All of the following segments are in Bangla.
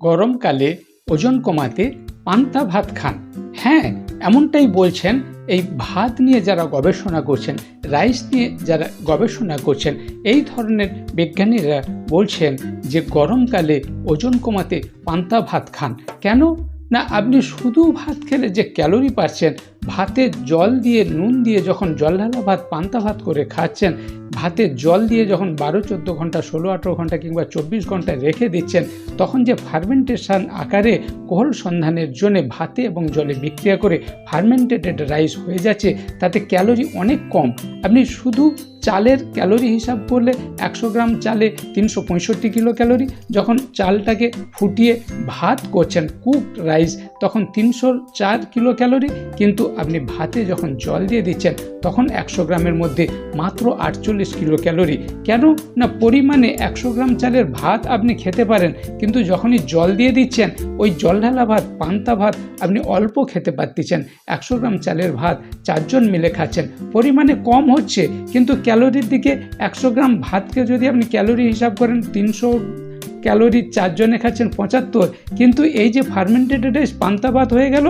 গরমকালে ওজন কমাতে পান্তা ভাত খান। হ্যাঁ এমনটাই বলছেন এই ভাত নিয়ে যারা গবেষণা করছেন, রাইস নিয়ে যারা গবেষণা করছেন, এই ধরনের বিজ্ঞানীরা বলছেন যে গরমকালে ওজন কমাতে পান্তা ভাত খান। কেন? না, আপনি শুধু ভাত খেলে যে ক্যালোরি পাচ্ছেন, ভাতে জল দিয়ে, নুন দিয়ে যখন জল ঢালা ভাত, পান্তা ভাত করে খাচ্ছেন, ভাতে জল দিয়ে যখন বারো, চোদ্দ ঘণ্টা, ষোলো, আঠেরো ঘণ্টা কিংবা চব্বিশ ঘণ্টা রেখে দিচ্ছেন, তখন যে ফার্মেন্টেশন আকারে কোহল সন্ধানের জন্য ভাতে এবং জলে বিক্রিয়া করে ফার্মেন্টেটেড রাইস হয়ে যাচ্ছে, তাতে ক্যালোরি অনেক কম। আপনি শুধু চালের ক্যালোরি হিসাব করলে একশো গ্রাম চালে তিনশো পঁয়ষট্টি কিলো ক্যালোরি। যখন চালটাকে ফুটিয়ে ভাত করছেন কুকড রাইস তখন তিনশো চার কিলো ক্যালোরি। কিন্তু আপনি ভাতে যখন জল দিয়ে দিচ্ছেন, তখন একশো গ্রামের মধ্যে মাত্র আটচল্লিশ কিলো ক্যালোরি। কেন? না, পরিমাণে একশো গ্রাম চালের ভাত আপনি খেতে পারেন, কিন্তু যখনই জল দিয়ে দিচ্ছেন, ওই জল ঢালা ভাত, পান্তা ভাত আপনি অল্প খেতে পারতেছেন। একশো গ্রাম চালের ভাত চারজন মিলে খাচ্ছেন। পরিমাণে কম হচ্ছে, কিন্তু ক্যালোরির দিকে একশো গ্রাম ভাতকে যদি আপনি ক্যালোরি হিসাব করেন, তিনশো ক্যালোরি চারজনে খাচ্ছেন পঁচাত্তর। কিন্তু এই যে ফার্মেন্টেড রাইস পান্তা ভাত হয়ে গেল,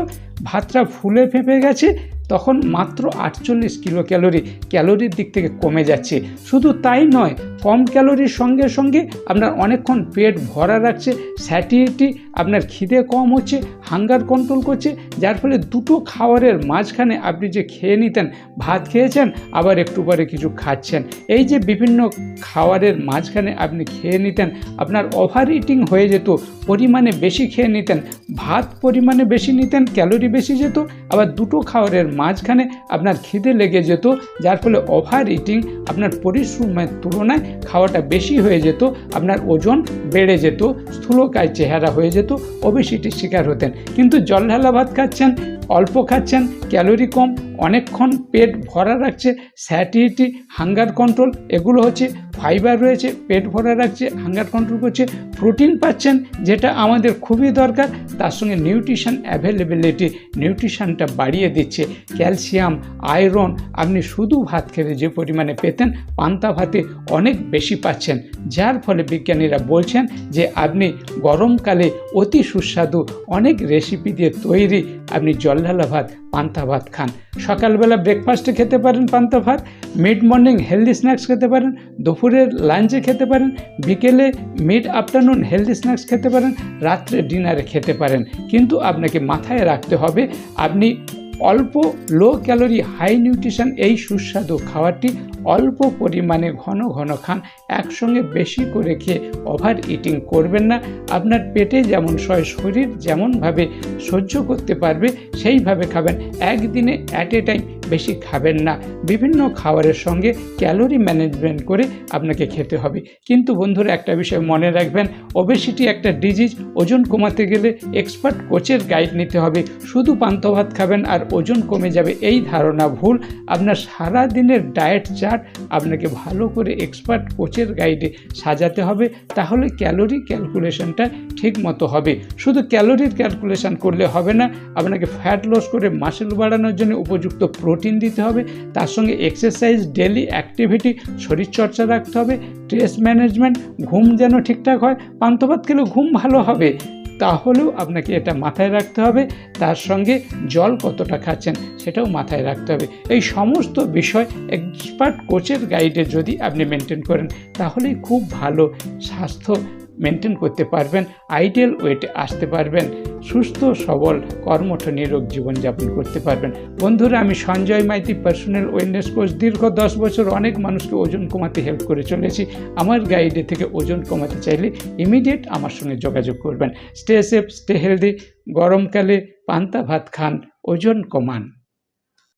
ভাতটা ফুলে ফেঁপে গেছে তখন মাত্র আটচল্লিশ কিলো ক্যালোরি ক্যালোরির দিক থেকে কমে যাচ্ছে। শুধু তাই নয়, কম ক্যালোরির সঙ্গে সঙ্গে আপনার অনেকক্ষণ পেট ভরা রাখছে স্যাটিটি আপনার খিদে কম হচ্ছে, হাঙ্গার কন্ট্রোল করছে, যার ফলে দুটো খাবারের মাঝখানে আপনি যে খেয়ে নিতেন, ভাত খেয়েছেন, আবার একটু পরে কিছু খাচ্ছেন। এই যে বিভিন্ন খাবারের মাঝখানে আপনি খেয়ে নিতেন, আপনার ওভার ইটিং হয়ে যেত, পরিমাণে বেশি খেয়ে নিতেন, ভাত পরিমাণে বেশি নিতেন, ক্যালোরি বেশি যেত, আবার দুটো খাবারের মাঝখানে আপনার খিদে লেগে যেত, যার ফলে ওভার ইটিং আপনার পরিশ্রমের তুলনায় খাওয়াটা বেশি হয়ে যেত, আপনার ওজন বেড়ে যেত, স্থূলকায় চেহারা হয়ে যেত ওবেসিটির শিকার হতেন। কিন্তু জল ঢালা ভাত খাচ্ছেন, অল্প খাচ্ছেন ক্যালোরি কম অনেকক্ষণ পেট ভরা রাখছে স্যাটিটি হাঙ্গার কন্ট্রোল এগুলো হচ্ছে ফাইবার রয়েছে, পেট ভরা রাখছে হাঙ্গার কন্ট্রোল করছে প্রোটিন পাচ্ছেন, যেটা আমাদের খুবই দরকার, তার সঙ্গে নিউট্রিশন অ্যাভেলেবিলিটি নিউট্রিশনটা বাড়িয়ে দিচ্ছে ক্যালসিয়াম আয়রন আপনি শুধু ভাত খেলে যে পরিমাণে পেতেন, পান্তা ভাতে অনেক বেশি পাচ্ছেন, যার ফলে বিজ্ঞানীরা বলছেন যে আপনি গরমকালে অতি সুস্বাদু অনেক রেসিপি দিয়ে তৈরি, আপনি জলঢালা ভাত পান্তা ভাত খান। সকালবেলা ব্রেকফাস্টে খেতে পারেন পান্তা ভাত মিড মর্নিং হেলদি স্ন্যাক্স খেতে পারেন, দুপুরের লাঞ্চে খেতে পারেন, বিকেলে মিড আফটারনুন হেলদি স্ন্যাক্স খেতে পারেন, রাত্রে ডিনারে খেতে পারেন। কিন্তু আপনাকে মাথায় রাখতে হবে, আপনি অল্প লো ক্যালোরি হাই নিউট্রিশন এই সুস্বাদু খাবারটি অল্প পরিমাণে ঘন ঘন খান, একসঙ্গে বেশি করে খেয়ে ওভার ইটিং করবেন না। আপনার পেটে যেমন সয়, শরীর যেমনভাবে সহ্য করতে পারবে, সেইভাবে খাবেন। একদিনে অ্যাট এ টাইম বেশি খাবেন না। বিভিন্ন খাবারের সঙ্গে ক্যালোরি ম্যানেজমেন্ট করে আপনাকে খেতে হবে। কিন্তু বন্ধুরা, একটা বিষয় মনে রাখবেন ওবেসিটি একটা ডিজিজ ওজন কমাতে গেলে এক্সপার্ট কোচের গাইড নিতে হবে। শুধু পান্তা ভাত খাবেন আর ওজন কমে যাবে, এই ধারণা ভুল। আপনার সারা দিনের ডায়েট চার্ট আপনাকে ভালো করে এক্সপার্ট কোচের গাইডে সাজাতে হবে। তাহলে ক্যালোরি ক্যালকুলেশনটা ঠিক মতো হবে। শুধু ক্যালোরির ক্যালকুলেশন করলে হবে না, আপনাকে ফ্যাট লস করে মাসেল বাড়ানোর জন্য উপযুক্ত প্রোটিন দিতে হবে, তার সঙ্গে এক্সারসাইজ ডেলি অ্যাক্টিভিটি শরীরচর্চা রাখতে হবে স্ট্রেস ম্যানেজমেন্ট ঘুম যেন ঠিকঠাক হয় পান্থভাত খেলেও ঘুম ভালো হবে। তাহলেও আপনাকে এটা মাথায় রাখতে হবে, তার সঙ্গে জল কতটা খাচ্ছেন সেটাও মাথায় রাখতে হবে। এই সমস্ত বিষয় এক্সপার্ট কোচের গাইডে যদি আপনি মেনটেন করেন, তাহলেই খুব ভালো স্বাস্থ্য মেনটেন করতে পারবেন আইডিয়াল ওয়েটে আসতে পারবেন, সুস্থ, সবল, কর্মঠ, নিরোগ জীবনযাপন করতে পারবেন। বন্ধুরা, আমি Sanjay Maiti personal wellness coach দীর্ঘ দশ বছর অনেক মানুষকে ওজন কমাতে হেল্প করে চলেছি। আমার গাইডে থেকে ওজন কমাতে চাইলে ইমিডিয়েট আমার সঙ্গে যোগাযোগ করবেন। স্টে সেফ স্টে হেলদি গরমকালে পান্তা ভাত খান, ওজন কমান।